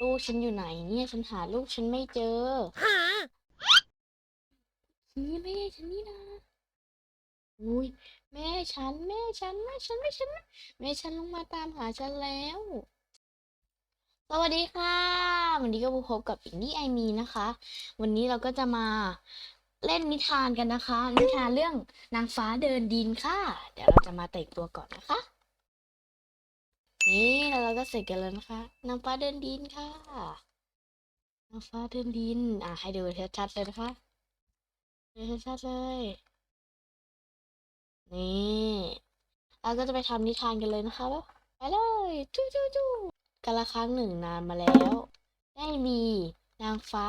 ลูกฉันอยู่ไหนเนี่ยฉันหาลูกฉันไม่เจอนี่แม่ฉันนี่นะอุ้ยแม่ฉัน แม่ฉันแม่ฉันแม่ฉันแม่ฉันลงมาตามหาฉันแล้ว สวัสดีค่ะ วันนี้ก็พบกับอินดี้ไอมีนะคะ วันนี้เราก็จะมาเล่นนิทานกันนะคะ นิทานเรื่องนางฟ้าเดินดินค่ะ เดี๋ยวเราจะมาแต่งตัวก่อนนะคะ นี่แล้วเราก็เสร็จกันแล้วนะคะนางฟ้าเดินดินค่ะนางฟ้าเดินดิน อะให้ดูชัดๆเลยนะคะดูชัดๆเลย นี่เราก็จะไปทำนิทานกันเลยนะคะไปเลยจู้จู้จู้กาละครั้งหนึ่งนานมาแล้ว ได้มีนางฟ้า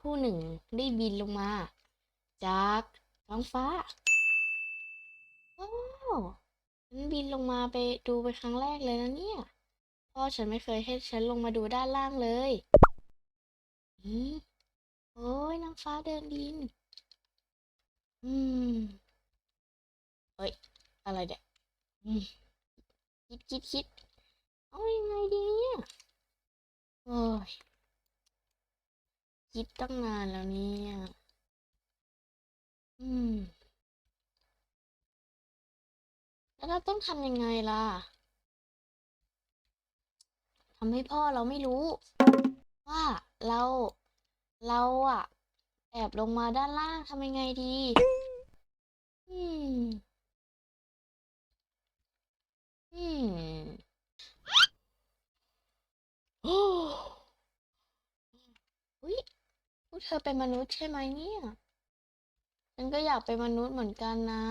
ผู้หนึ่งได้บินลงมา จากท้องฟ้าว้าว ฉันบินลงมาไปดูเป็นครั้งแรกเลยนะเนี่ย พ่อฉันไม่เคยให้ฉันลงมาดูด้านล่างเลยอืมโอ้ยนางฟ้าเดินดิน อืมเฮ้ย อะไรเนี่ยอืมคิดคิดคิดเอายังไงดีเนี่ยโอ้ยคิดตั้งนานแล้วเนี่ย อืม แล้วเราต้องทำยังไงล่ะทำให้พ่อเราไม่รู้ ว่าเราเราอะแอบลงมาด้านล่างทำยังไงดี อืม อืมโอ้อุ๊ยพวกเธอเป็นมนุษย์ใช่ไหมเนี่ย ฉันก็อยากเป็นมนุษย์เหมือนกันนะ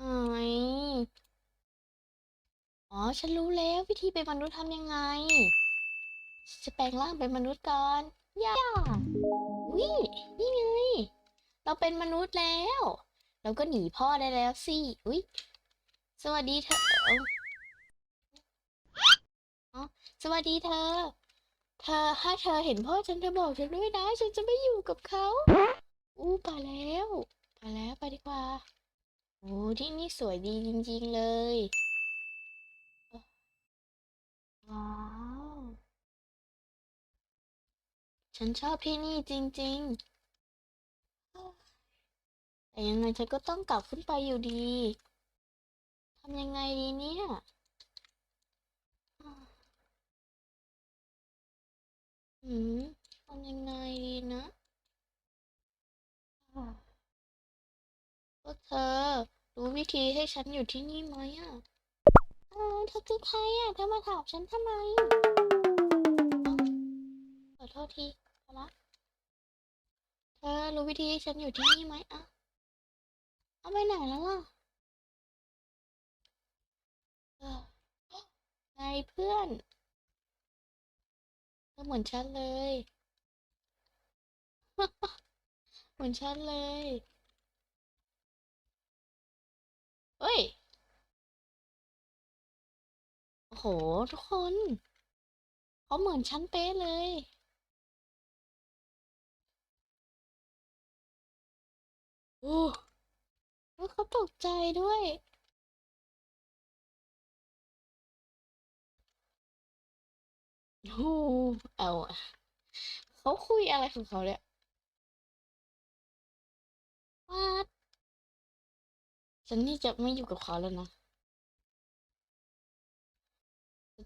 อยอ๋อ ฉันรู้แล้ววิธีเป็นมนุษย์ทำยังไง จะแปลงร่างเป็นมนุษย์ก่อนย่าวินี่ไง เราเป็นมนุษย์แล้ว เราก็หนีพ่อได้แล้วสิอุ้ยสวัสดีเธออ๋อสวัสดีเธอ เธอถ้าเธอเห็นพ่อฉันเธอบอกฉันด้วยนะ ฉันจะไม่อยู่กับเขาอู้ไปแล้วไปแล้วไปดีกว่า โอ้ที่นี่สวยดีจริงๆเลย ว้าว ฉันชอบที่นี่จริงๆ แต่ยังไงฉันก็ต้องกลับขึ้นไปอยู่ดี ทำยังไงดีเนี่ย อืมทำยังไงดีนะพวกเธอ วิธีให้ฉันอยู่ที่นี่ไหมอะเออเธอคือใครอะเธอมาถามฉันทำไมเอ้าขอโทษทีเอาละเธอรู้วิธีให้ฉันอยู่ที่นี่ไหมอะเอาไปไหนแล้วล่ะเออไงเพื่อนเธอเหมือนฉันเลย เหมือนฉันเลย ทุกคนเขาเหมือนฉันเป๊ะเลย โอ้แล้วเขาตกใจด้วย โอ้เอาอะเขาคุยอะไรของเขาเนี่ยวาดฉันนี่จะไม่อยู่กับเขาแล้วนะ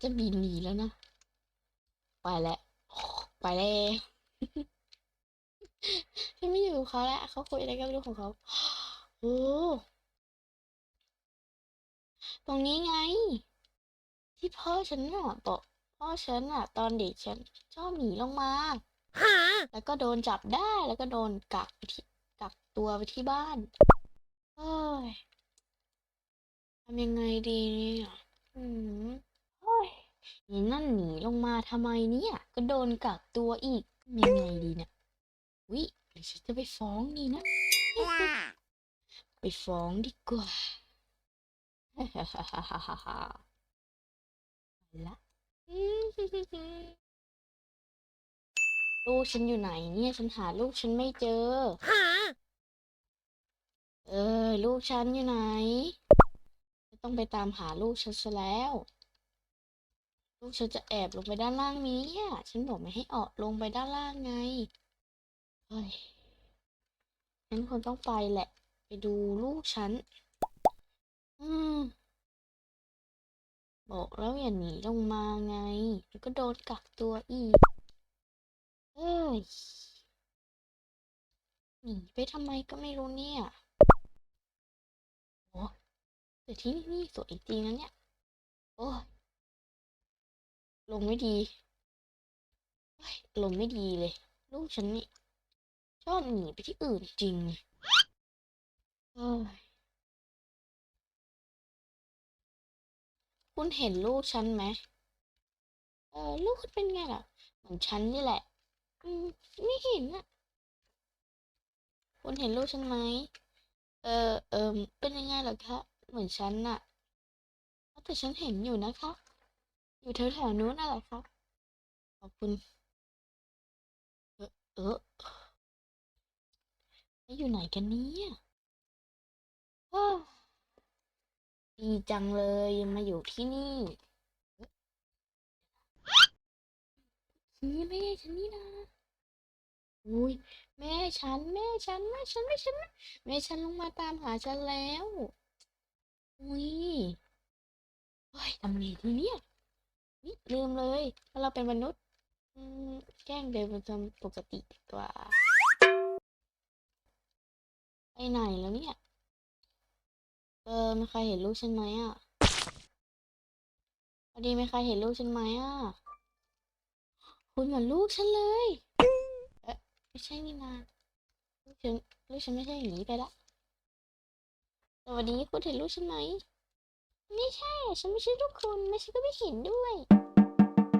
จะบินหนีแล้วนะ ไปแล้วไปแล้วฉันไม่อยู่กับเขาแล้วเขาคุยอะไรก็ไม่รู้ของเขาโอ้ตรงนี้ไง ที่พ่อฉันน่ะบอกพ่อฉันน่ะ ตอนเด็กฉันชอบหนีลงมาแล้วก็โดนจับได้แล้วก็โดนกักไปที่กักตัวไปที่บ้านเอ้ยทำยังไงดีเนี่ยอืม โอ้ยนี่นั่นหนีลงมาทำไมเนี่ย ก็โดนกักตัวอีกทำยังไงดีเนี่ยวิหรือฉันจะไปฟ้องดีนะ ไปฟ้องดีกว่าไปละลูกฉันอยู่ไหนเนี่ย ฉันหาลูกฉันไม่เจอ เออ ลูกฉันอยู่ไหน ต้องไปตามหาลูกฉันซะแล้ว ลูกฉันจะแอบลงไปด้านล่างนี้อะฉันบอกไม่ให้ออกลงไปด้านล่างไงเฮ้ยฉันคงต้องไปแหละ ไปดูลูกฉัน อืม บอกแล้วอย่าหนีลงมาไง แล้วก็โดนกักตัวอีก เอ้ย หนีไปทำไมก็ไม่รู้เนี่ยโอ้แต่ที่นี่สวยจริงนะเนี่ย โอ้ย ลมไม่ดีลมไม่ดีเลย ลูกฉันนี่ ชอบหนีไปที่อื่นจริงคุณเห็นลูกฉันไหมเออลูกคุณเป็นไงล่ะ เหมือนฉันนี่แหละ อืมไม่เห็นอะคุณเห็นลูกฉันไหมเออเออเป็นยังไงเหรอคะ เหมือนฉันน่ะ แต่ฉันเห็นอยู่นะคะ อยู่แถวๆนู้นน่ะแหละครับ ขอบคุณ เออเออแล้วอยู่ไหนกันเนี่ยว้าวดีจังเลยมาอยู่ที่นี่นี่แม่ฉันนี่นะอุ้ยแม่ฉัน แม่ฉันแม่ฉันแม่ฉันแม่ฉันลงมาตามหาฉันแล้วอุ้ยเฮ้ยทำไงทีเนี่ย ลืมเลยว่าเราเป็นมนุษย์แกล้งเดินเป็นปกติดีกว่า ไปไหนแล้วเนี่ย เออมีใครเห็นลูกฉันไหมอะพอดีมีใครเห็นลูกฉันไหมอะ คุณเหมือนลูกฉันเลย เอ๊ะไม่ใช่นี่นาลูกฉันลูกฉันไม่ใช่อย่างนี้ไปละสวัสดีคุณเห็นลูกฉันไหม ไม่ใช่ ฉันไม่ใช่ลูกคุณไม่ใช่ก็ไม่เห็นด้วย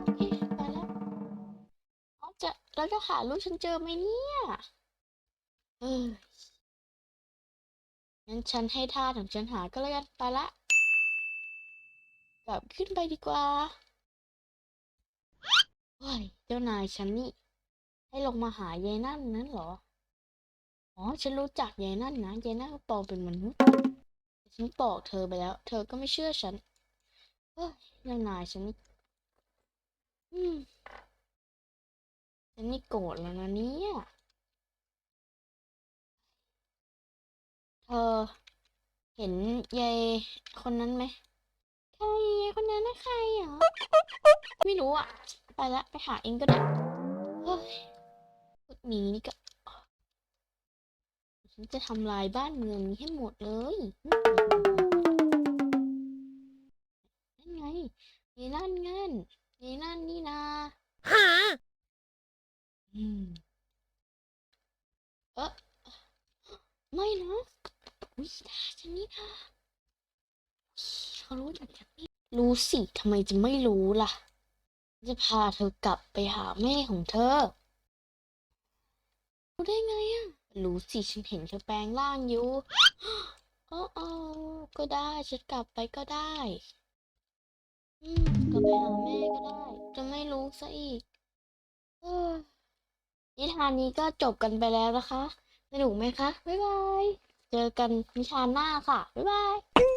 โอเคไปแล้วเอาจะเราจะหาลูกฉันเจอไหมเนี่ยเอองั้นฉันให้ท่าของฉันหาก็แล้วกันไปละกลับขึ้นไปดีกว่าเฮ้ยเจ้านายฉันนี่ ให้ลงมาหายายนั่นนั้นเหรอ อ๋อ ฉันรู้จักยายนั่นนะยายนั่นก็ปลอมเป็นมนุษย์ ฉันบอกเธอไปแล้ว เธอก็ไม่เชื่อฉันเฮ้ยนายฉันนี่อืมฉันนี่โกรธแล้วนะเนี่ย เธอเห็นยายคนนั้นไหมใครยายคนนั้นนะใครเหรอ ไม่รู้อะ ไปละ ไปหาเองก็ได้ เฮ้ยพวกนี้นี่ก็ ฉันจะทำลายบ้านเมืองนี้ให้หมดเลยนั่นไงยายนั่นเงินยายนั่นนี่นาฮะอืมเออไม่นะวิตาฉันนี่นะเขารู้จักฉันนี่รู้สิทำไมจะไม่รู้ล่ะ จะพาเธอกลับไปหาแม่ของเธอรู้ได้ไงอะ รู้สิฉันเห็นเธอแปลงร่างอยู่อ๋ออก็ได้ ฉันกลับไปก็ได้ อืมกลับไปหาแม่ก็ได้ จะไม่รู้ซะอีกนิทานนี้ก็จบกันไปแล้วนะคะ สนุกไหมคะ บ๊ายบาย เจอกันนิทานหน้าค่ะ บ๊ายบาย